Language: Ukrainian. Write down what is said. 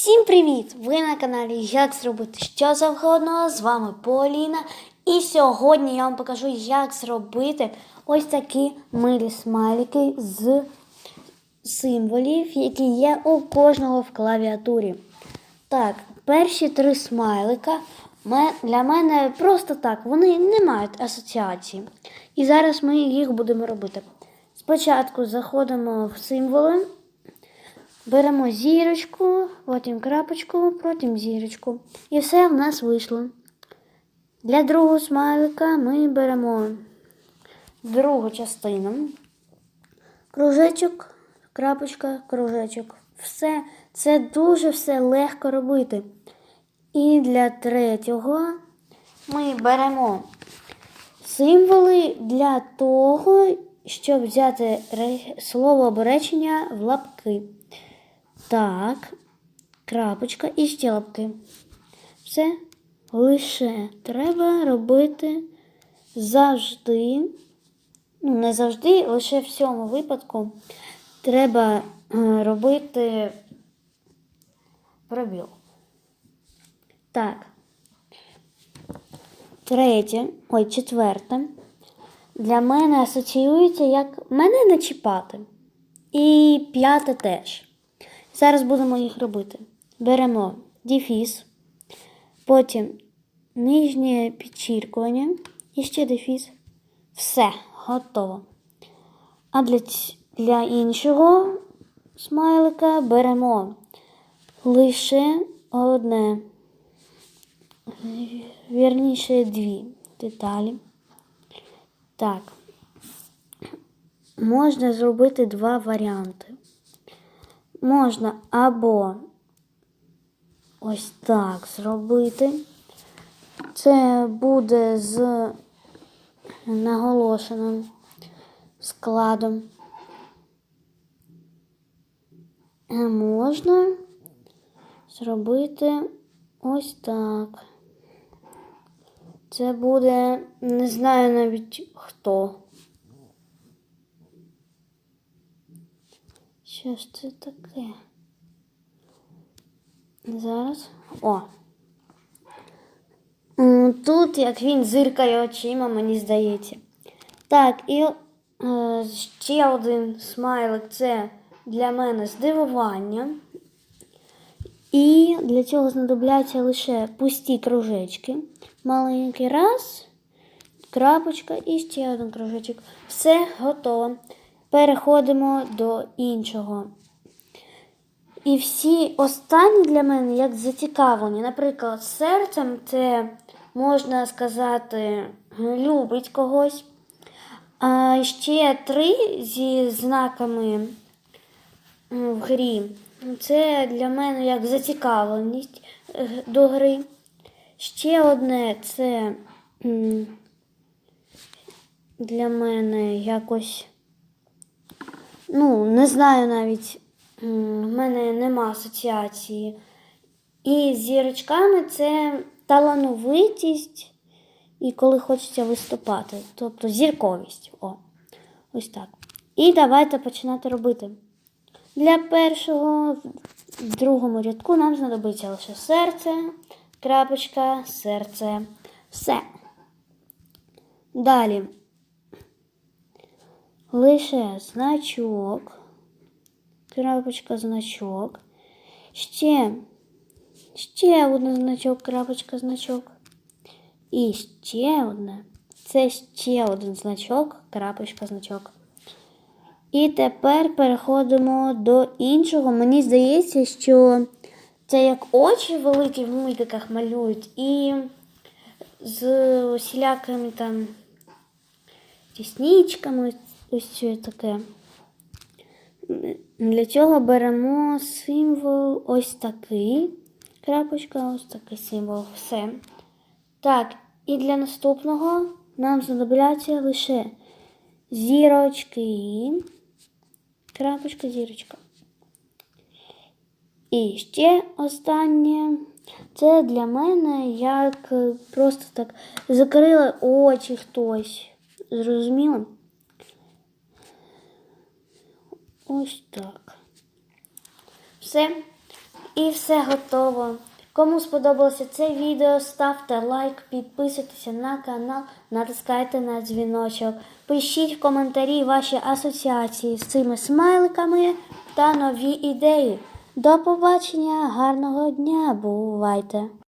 Всім привіт! Ви на каналі Як зробити що завгодно. З вами Поліна. І сьогодні я вам покажу, як зробити ось такі милі смайлики з символів, які є у кожного в клавіатурі. Так, перші три смайлика для мене просто так, вони не мають асоціації. І зараз ми їх будемо робити. Спочатку заходимо в символи. Беремо зірочку, потім крапочку, потім зірочку. І все в нас вийшло. Для другого смайлика ми беремо другу частину. Кружечок, крапочка, кружечок. Все. Це дуже все легко робити. І для третього ми беремо символи для того, щоб взяти слово або речення в лапки. Так, крапочка і ще. Все лише треба робити завжди. Ну, не завжди, лише в цьому випадку треба е, робити пробіл. Так. Третє, ой, четверте. Для мене асоціюється як мене не чіпати. І п'яте теж. Зараз будемо їх робити. Беремо дефіс, потім нижнє підчіркування і ще дефіс. Все, готово. А для, для іншого смайлика беремо лише одне, вірніше дві деталі. Так. Можна зробити два варіанти. Можна або ось так зробити. Це буде з наголошеним складом. А можна зробити ось так. Це буде, не знаю навіть хто. Що ж це таке? Зараз. О. Тут як він зиркає очима, мені здається. Так, і е, ще один смайлик це для мене здивування. І для цього знадобляться лише пусті кружечки. Маленький раз, крапочка і ще один кружечок. Все готово. Переходимо до іншого. І всі останні для мене як зацікавлені. Наприклад, серцем це можна сказати любить когось. А ще три зі знаками в грі. Це для мене як зацікавленість е, до гри. Ще одне це для мене якось. Ну, не знаю навіть, в мене нема асоціації. І з зірочками це талановитість і коли хочеться виступати. Тобто зірковість. О, ось так. І давайте починати робити. Для першого, в другому рядку нам знадобиться лише серце, крапочка, серце, все. Далі лише значок, крапочка, значок. Ще, ще один значок, крапочка, значок. І ще одне. Це ще один значок, крапочка, значок. І тепер переходимо до іншого. Мені здається, що це як очі великі в мультиках малюють, і з усілякими там тіснічками, ось це таке. Для цього беремо символ ось такий. Крапочка, ось такий символ. Все. Так, і для наступного нам знадобляться лише зірочки. Крапочка, зірочка. І ще останнє. Це для мене як просто так закрили очі хтось. Зрозуміло? Ось так. Все. І все готово. Кому сподобалося це відео, ставте лайк, підписуйтесь на канал, натискайте на дзвіночок. Пишіть в коментарі ваші асоціації з цими смайликами та нові ідеї. До побачення, гарного дня, бувайте!